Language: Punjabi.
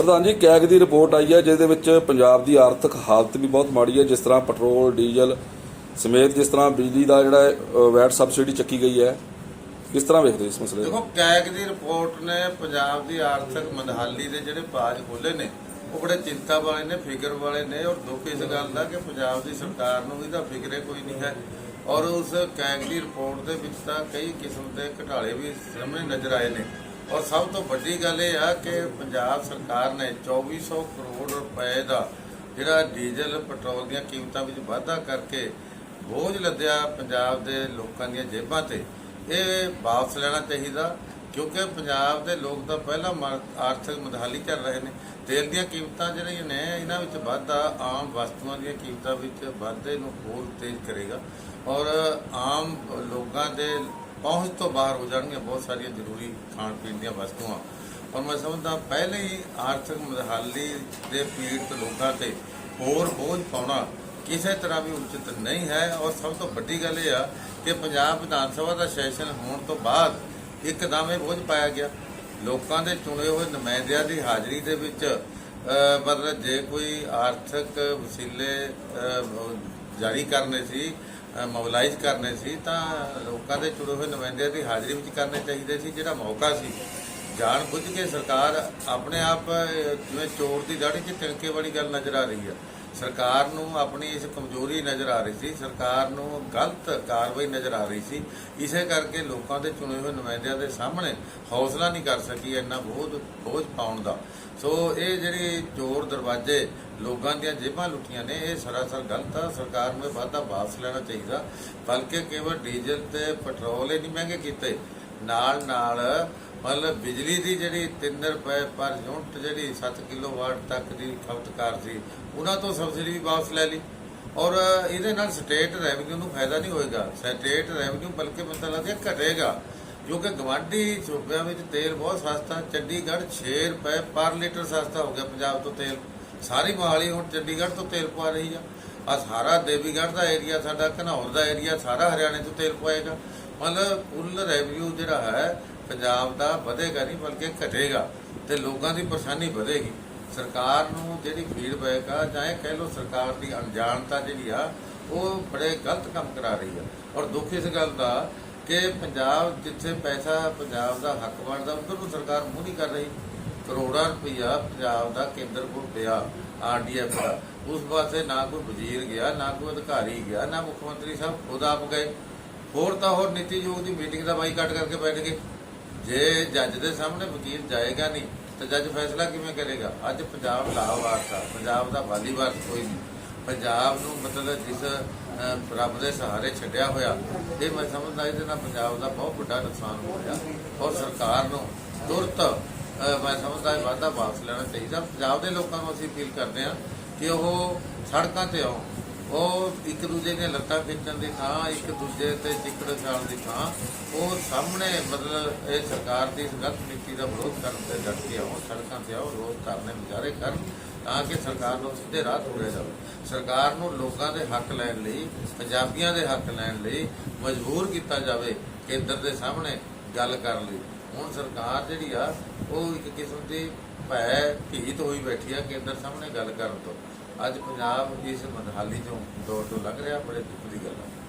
ਪ੍ਰਧਾਨ ਜੀ, ਕੈਗ ਦੀ ਰਿਪੋਰਟ ਆਈ ਹੈ, ਜਿਹਦੇ ਵਿੱਚ ਪੰਜਾਬ ਦੀ ਆਰਥਿਕ ਹਾਲਤ ਵੀ ਬਹੁਤ ਮਾੜੀ ਹੈ। ਜਿਸ ਤਰ੍ਹਾਂ ਪੈਟਰੋਲ, ਡੀਜ਼ਲ ਸਮੇਤ ਜਿਸ ਤਰ੍ਹਾਂ ਬਿਜਲੀ ਦਾ ਜਿਹੜਾ ਵੈਟ ਸਬਸਿਡੀ ਚੱਕੀ ਗਈ ਹੈ। ਕਿਸ ਤਰ੍ਹਾਂ ਵੇਖਦੇ ਇਸ ਮਸਲੇ ਨੂੰ? ਦੇਖੋ, ਕੈਗ ਦੀ ਰਿਪੋਰਟ ਨੇ ਪੰਜਾਬ ਦੀ ਆਰਥਿਕ ਮੰਦਹਾਲੀ ਦੇ ਜਿਹੜੇ ਬਾਜ ਖੋਲੇ ਨੇ, ਉਹ ਬੜੇ ਚਿੰਤਾ ਵਾਲੇ ਨੇ, ਫਿਕਰ ਵਾਲੇ ਨੇ ਔਰ ਦੁੱਖ ਇਸ ਗੱਲ ਦਾ ਕਿ ਪੰਜਾਬ ਦੀ ਸਰਕਾਰ ਨੂੰ ਇਹਦਾ ਫਿਕਰੇ ਕੋਈ ਨਹੀਂ ਹੈ। ਔਰ ਉਸ ਕੈਗ ਦੀ ਰਿਪੋਰਟ ਦੇ ਵਿੱਚ ਤਾਂ ਕਈ ਕਿਸਮ ਦੇ ਘਟਾਲੇ ਵੀ ਸਾਹਮਣੇ ਨਜ਼ਰ ਆਏ ਨੇ। ਔਰ ਸਭ ਤੋਂ ਵੱਡੀ ਗੱਲ ਇਹ ਆ ਕਿ ਪੰਜਾਬ ਸਰਕਾਰ ਨੇ 2400 ਕਰੋੜ ਰੁਪਏ ਦਾ ਜਿਹੜਾ ਡੀਜ਼ਲ, ਪੈਟਰੋਲ ਦੀਆਂ ਕੀਮਤਾਂ ਵਿੱਚ ਵਾਧਾ ਕਰਕੇ ਬੋਝ ਲੱਦਿਆ ਪੰਜਾਬ ਦੇ ਲੋਕਾਂ ਦੀਆਂ ਜੇਬਾਂ ਤੇ। ਇਹ ਵਾਪਸ ਲੈਣਾ ਚਾਹੀਦਾ, ਕਿਉਂਕਿ ਪੰਜਾਬ ਦੇ ਲੋਕ ਤਾਂ ਪਹਿਲਾਂ ਮਰ- ਆਰਥਿਕ ਮਦਹਾਲੀ ਚੱਲ ਰਹੇ ਨੇ। ਤੇਲ ਦੀਆਂ ਕੀਮਤਾਂ ਜਿਹੜੀਆਂ ਨੇ, ਇਹਨਾਂ ਵਿੱਚ ਵਾਧਾ ਆਮ ਵਸਤੂਆਂ ਦੀਆਂ ਕੀਮਤਾਂ ਵਿੱਚ ਵਾਧੇ ਨੂੰ ਹੋਰ ਤੇਜ਼ ਕਰੇਗਾ। ਔਰ ਆਮ ਲੋਕਾਂ ਦੇ ਪਹੁੰਚ ਤੋਂ ਬਾਹਰ ਹੋ ਜਾਣਗੀਆਂ ਬਹੁਤ ਸਾਰੀਆਂ ਜ਼ਰੂਰੀ ਖਾਣ ਪੀਣ ਦੀਆਂ ਵਸਤੂਆਂ। ਔਰ ਮੈਂ ਸਮਝਦਾ ਪਹਿਲੇ ਹੀ ਆਰਥਿਕ ਮੰਦਹਾਲੀ ਦੇ ਪੀੜਤ ਲੋਕਾਂ ਤੇ ਹੋਰ ਬੋਝ ਪਾਉਣਾ ਕਿਸੇ ਤਰ੍ਹਾਂ ਵੀ ਉਚਿਤ ਨਹੀਂ ਹੈ ਔਰ ਸਭ ਤੋਂ ਵੱਡੀ ਗੱਲ ਇਹ ਆ ਕਿ ਪੰਜਾਬ ਵਿਧਾਨ ਸਭਾ ਦਾ ਸੈਸ਼ਨ ਹੋਣ ਤੋਂ ਬਾਅਦ ਇੱਕਦਮ ਇਹ ਬੋਝ ਪਾਇਆ ਗਿਆ। ਲੋਕਾਂ ਦੇ ਚੁਣੇ ਹੋਏ ਨੁਮਾਇੰਦਿਆਂ ਦੀ ਹਾਜ਼ਰੀ ਦੇ ਵਿੱਚ ਮਤਲਬ ਜੇ ਕੋਈ ਆਰਥਿਕ ਵਸੀਲੇ ਜਾਰੀ ਕਰਨੇ ਸੀ ਮੋਬਿਲਾਈਜ਼ ਕਰਨੇ ਸੀ ਤਾਂ ਲੋਕਾਂ ਦੇ ਚੁਣੇ ਹੋਏ ਨੁਮਾਇੰਦਿਆਂ ਦੀ ਹਾਜ਼ਰੀ ਵਿੱਚ ਕਰਨੇ ਚਾਹੀਦੇ ਸੀ, ਜਿਹੜਾ ਮੌਕਾ ਸੀ। ਜਾਣ ਬੁੱਝ ਕੇ ਸਰਕਾਰ ਆਪਣੇ ਆਪ ਜਿਵੇਂ ਚੋਰ ਦੀ ਦਾੜੀ 'ਚ ਤਿਣਕੇ ਵਾਲੀ ਗੱਲ ਨਜ਼ਰ ਆ ਰਹੀ ਆ। ਸਰਕਾਰ ਨੂੰ ਆਪਣੀ ਇਸ ਕਮਜ਼ੋਰੀ ਨਜ਼ਰ ਆ ਰਹੀ ਸੀ। ਸਰਕਾਰ ਨੂੰ ਗਲਤ ਕਾਰਵਾਈ ਨਜ਼ਰ ਆ ਰਹੀ ਸੀ। ਇਸੇ ਕਰਕੇ ਲੋਕਾਂ ਦੇ ਚੁਣੇ ਹੋਏ ਨੁਮਾਇੰਦਿਆਂ ਦੇ ਸਾਹਮਣੇ ਹੌਸਲਾ ਨਹੀਂ ਕਰ ਸਕੀ ਇੰਨਾ ਬੋਝ ਬੋਝ ਪਾਉਣ ਦਾ। ਸੋ ਇਹ ਜਿਹੜੀ ਚੋਰ ਦਰਵਾਜ਼ੇ ਲੋਕਾਂ ਦੀਆਂ ਜੇਬਾਂ ਲੁੱਟੀਆਂ ਨੇ, ਇਹ ਸਰਾਸਰ ਗਲਤ ਆ। ਸਰਕਾਰ ਨੂੰ ਇਹ ਵਾਧਾ ਵਾਪਸ ਲੈਣਾ ਚਾਹੀਦਾ। ਬਲਕਿ ਕੇਵਲ ਡੀਜ਼ਲ ਤੇ ਪੈਟਰੋਲ ਹੀ ਨਹੀਂ ਮਹਿੰਗੇ ਕੀਤੇ। ਨਾਲ ਨਾਲ ਮਤਲਬ ਬਿਜਲੀ ਦੀ ਜਿਹੜੀ 3 ਰੁਪਏ ਪਰ ਯੂਨਿਟ ਜਿਹੜੀ 7 ਕਿਲੋਵਾਟ ਤੱਕ ਦੀ ਖਪਤਕਾਰ ਸੀ, ਉਹਨਾਂ ਤੋਂ ਸਬਸਿਡੀ ਵੀ ਵਾਪਸ ਲੈ ਲਈ। ਔਰ ਇਹਦੇ ਨਾਲ ਸਟੇਟ ਰੈਵਨਿਊ ਨੂੰ ਫਾਇਦਾ ਨਹੀਂ ਹੋਏਗਾ। ਸਟੇਟ ਰੈਵਨਿਊ ਬਲਕਿ ਮੈਨੂੰ ਲੱਗਦਾ ਘਟੇਗਾ ਕਿਉਂਕਿ ਗਵਾਂਢੀ ਸੂਬਿਆਂ ਵਿੱਚ ਤੇਲ ਬਹੁਤ ਸਸਤਾ, ਚੰਡੀਗੜ੍ਹ 6 ਰੁਪਏ ਪਰ ਲੀਟਰ ਸਸਤਾ ਹੋ ਗਿਆ ਪੰਜਾਬ ਤੋਂ ਤੇਲ। ਸਾਰੀ ਮੋਹਾਲੀ ਹੁਣ ਚੰਡੀਗੜ੍ਹ ਤੋਂ ਤੇਲ ਪਵਾ ਰਹੀ ਆ। ਆ ਸਾਰਾ ਦੇਵੀਗੜ੍ਹ ਦਾ ਏਰੀਆ, ਸਾਡਾ ਘਨੌਰ ਦਾ ਏਰੀਆ, ਸਾਰਾ ਹਰਿਆਣੇ ਤੋਂ ਤੇਲ ਪਵਾਏਗਾ। ਮਤਲਬ ਕੁੱਲ ਰੈਵਨਿਊ ਜਿਹੜਾ ਹੈ, ਪੰਜਾਬ ਦਾ ਵਧੇਗਾ ਨਹੀਂ, ਬਲਕਿ ਘਟੇਗਾ ਤੇ ਲੋਕਾਂ ਦੀ ਪਰੇਸ਼ਾਨੀ ਵਧੇਗੀ। ਸਰਕਾਰ ਨੂੰ ਜਿਹੜੀ ਫੀਡਬੈਕ ਆ, ਜਾਂ ਇਹ ਕਹਿ ਲਓ ਸਰਕਾਰ ਦੀ ਅਣਜਾਣਤਾ ਜਿਹੜੀ ਆ, ਉਹ ਬੜੇ ਗਲਤ ਕੰਮ ਕਰਾ ਰਹੀ ਆ। ਔਰ ਦੁੱਖ ਇਸ ਗੱਲ ਦਾ ਕਿ ਪੰਜਾਬ ਜਿੱਥੇ ਪੈਸਾ ਪੰਜਾਬ ਦਾ ਹੱਕ ਬਣਦਾ, ਉਧਰ ਨੂੰ ਸਰਕਾਰ ਮੂੰਹ ਨਹੀਂ ਕਰ ਰਹੀ। ਕਰੋੜਾਂ ਰੁਪਈਆ ਪੰਜਾਬ ਦਾ ਕੇਂਦਰ ਕੋਲ ਪਿਆ ਆਰਡੀਐਫ ਦਾ। ਉਸ ਪਾਸੇ ਨਾ ਕੋਈ ਵਜ਼ੀਰ ਗਿਆ, ਨਾ ਕੋਈ ਅਧਿਕਾਰੀ ਗਿਆ, ਨਾ ਮੁੱਖ ਮੰਤਰੀ ਸਾਹਿਬ ਖੁਦ ਆਪ ਗਏ। ਹੋਰ ਤਾਂ ਹੋਰ ਨੀਤੀ ਯੋਗ ਦੀ ਮੀਟਿੰਗ ਦਾ ਬਾਈਕਾਟ ਕਰਕੇ ਬੈਠ ਗਏ ਜੇ ਜੱਜ ਦੇ ਸਾਹਮਣੇ ਵਕੀਲ ਜਾਏਗਾ ਨਹੀਂ, ਤਾਂ ਜੱਜ ਫੈਸਲਾ ਕਿਵੇਂ ਕਰੇਗਾ? ਅੱਜ ਪੰਜਾਬ ਲਾਵਾਰਸ ਆ ਪੰਜਾਬ ਦਾ ਵਾਲੀਵਾਰਸ ਕੋਈ ਨਹੀਂ। ਪੰਜਾਬ ਨੂੰ ਮਤਲਬ ਜਿਸ ਰੱਬ ਦੇ ਸਹਾਰੇ ਛੱਡਿਆ ਹੋਇਆ, ਇਹ ਮੈਂ ਸਮਝਦਾ ਇਹਦੇ ਨਾਲ ਪੰਜਾਬ ਦਾ ਬਹੁਤ ਵੱਡਾ ਨੁਕਸਾਨ ਹੋ ਰਿਹਾ ਔਰ ਸਰਕਾਰ ਨੂੰ ਤੁਰਤ ਮੈਂ ਸਮਝਦਾ ਇਹ ਵਾਧਾ ਵਾਪਸ ਲੈਣਾ ਚਾਹੀਦਾ। ਪੰਜਾਬ ਦੇ ਲੋਕਾਂ ਨੂੰ ਅਸੀਂ ਅਪੀਲ ਕਰਦੇ ਹਾਂ ਕਿ ਉਹ ਸੜਕਾਂ ਤੇ ਆਉਣ। ਉਹ ਇੱਕ ਦੂਜੇ ਦੀਆਂ ਲੱਤਾਂ ਖਿੱਚਣ ਦੀ ਥਾਂ, ਇੱਕ ਦੂਜੇ ਤੇ ਚਿੱਕੜ ਛਾਣ ਦੀ ਥਾਂ, ਉਹ ਸਾਹਮਣੇ ਮਤਲਬ ਇਹ ਸਰਕਾਰ ਦੀ ਇਸ ਗਲਤ ਨੀਤੀ ਦਾ ਵਿਰੋਧ ਕਰਨ ਤੇ ਡਟ ਕੇ ਆਓ ਸੜਕਾਂ ਤੇ ਆਓ ਰੋਜ਼ ਕਰਨੇ ਮੁਜ਼ਾਹਰੇ ਕਰਨ ਤਾਂ ਕਿ ਸਰਕਾਰ ਨੂੰ ਸਿੱਧੇ ਰਾਹ ਤੋੜਿਆ ਜਾਵੇ। ਸਰਕਾਰ ਨੂੰ ਲੋਕਾਂ ਦੇ ਹੱਕ ਲੈਣ ਲਈ, ਪੰਜਾਬੀਆਂ ਦੇ ਹੱਕ ਲੈਣ ਲਈ ਮਜਬੂਰ ਕੀਤਾ ਜਾਵੇ, ਕੇਂਦਰ ਦੇ ਸਾਹਮਣੇ ਗੱਲ ਕਰਨ ਲਈ। ਹੁਣ ਸਰਕਾਰ ਜਿਹੜੀ ਆ, ਉਹ ਇੱਕ ਕਿਸਮ ਦੀ ਭੈ ਭੀਤ ਹੋਈ ਬੈਠੀ ਆ ਕੇਂਦਰ ਸਾਹਮਣੇ ਗੱਲ ਕਰਨ ਤੋਂ। ਅੱਜ ਪੰਜਾਬ ਇਸ ਮਨਹਾਲੀ ਚੋਂ ਦੌਰ ਤੋਂ ਲੱਗ ਰਿਹਾ ਬੜੇ ਦੁੱਖ ਦੀ ਗੱਲ ਹੈ